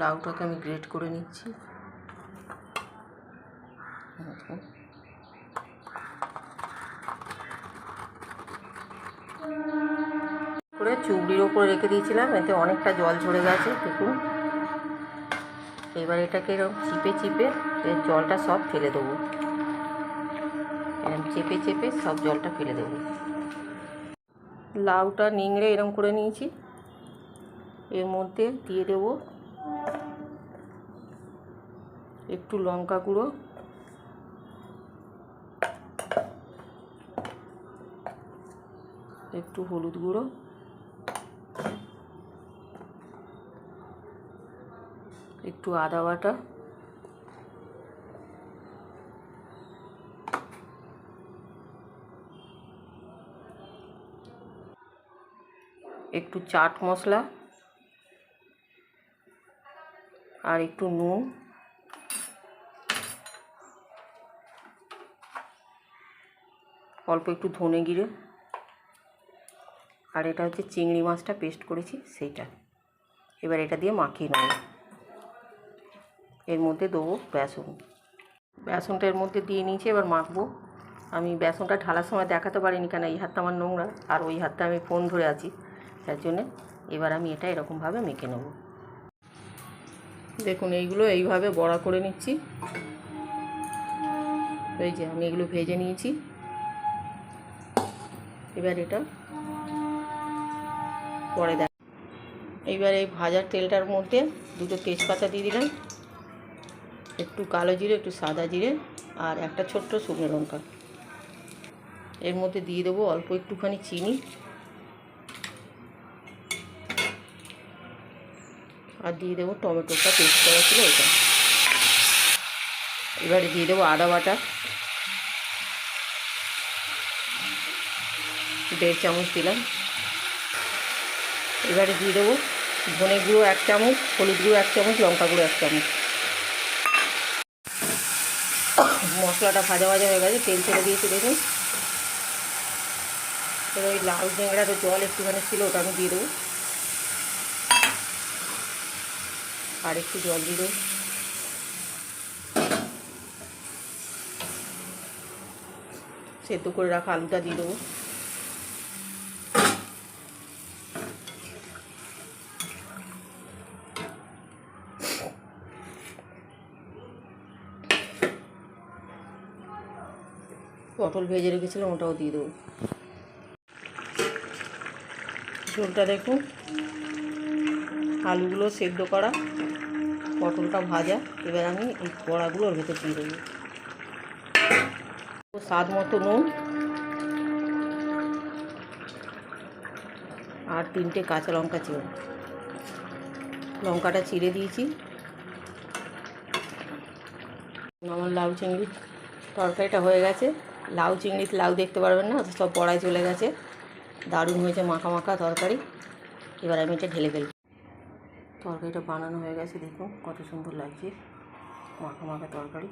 লাউটাকে আমি গ্রেট করে নিচ্ছি। করে চুবড়ির ওপরে রেখে দিয়েছিলাম, এতে অনেকটা জল ঝরে গেছে, দেখুন। এবার এটাকে এরকম চিপে চিপে এর জলটা সব ফেলে দেবো। এরকম চেপে চেপে সব জলটা ফেলে দেবো। লাউটা নিংড়ে এরকম করে নিয়েছি। এর মধ্যে দিয়ে দেবো একটু লঙ্কা গুঁড়ো। একটু হলুদ গুঁড়ো। একটু আদা বাটা। একটু চাট মশলা। আর একটু নুন। অল্প একটু ধনে গিরে আর এটা হচ্ছে চিংড়ি মাছটা পেস্ট করেছি, সেইটা। এবার এটা দিয়ে মাখিয়ে নেব। এর মধ্যে দেবো বেসন। বেসনটা এর মধ্যে দিয়ে নিয়েছি, এবার মাখবো। আমি বেসনটা ঢালার সময় দেখাতে পারিনি, কেন এই হাতটা আমার নোংরা, আর ওই হাতটা আমি ফোন ধরে আছি। তার জন্যে এবার আমি এটা এরকমভাবে মেখে নেব। দেখুন, এইগুলো এইভাবে বড়া করে নিচ্ছি। এই যে আমি এগুলো ভেজে নিয়েছি। এবার এটা পরে দেখ। এইবার এই ভাজার তেলটার মধ্যে দুটো তেজপাতা দিয়ে দিলাম, একটু কালো জিরে, একটু সাদা জিরে আর একটা ছোট্ট শুকনো লঙ্কা। এর মধ্যে দিয়ে দেবো অল্প একটুখানি চিনি আর দিয়ে দেবো টমেটোটা, পেস্ট করা ছিল ওইটা এবারে দিয়ে দেবো আদা বাটা। দেড় চামচ দিলাম। এবারে দিয়ে দেবো ধনে গুঁড়ো এক চামচ, হলুদ গুঁড়ো এক চামচ, লঙ্কা গুঁড়ো এক চামচ। মশলাটা ভাজা ভাজা হয়ে গেছে, তেল ছেড়ে দিয়েছি দেখুন। এবার ওই লাল লাউ তো জল একটুখানি ছিল, ওটা আমি দিয়ে দেবো। আর একটু জল দিয়ে দেবো। সেদ্ধ করে রাখা আলুটা দিয়ে দেবো। পটল ভেজে রেখেছিলাম, ওটাও দিয়ে দেবো। ঝোলটা দেখুন। আলুগুলো সেদ্ধ করা, পটলটা ভাজা। এবার আমি এই বড়াগুলো ওর ভেতর দিয়ে দেবো। স্বাদ মতো নুন আর তিনটে কাঁচা লঙ্কা চিড়ে। লঙ্কাটা চিড়ে দিয়েছি। আমার লাউ চিংড়ি তরকারিটা হয়ে গেছে। লাউ চিংড়ি, লাউ দেখতে পারবেন না, সব পড়ায় চলে গেছে। দারুণ হয়েছে মাখা মাখা তরকারি। এবার আমি এটা ঢেলে ফেলব তরকারিটা বানানো হয়ে গেছে, দেখুন কত সুন্দর লাগছে, মাখা মাখা তরকারি।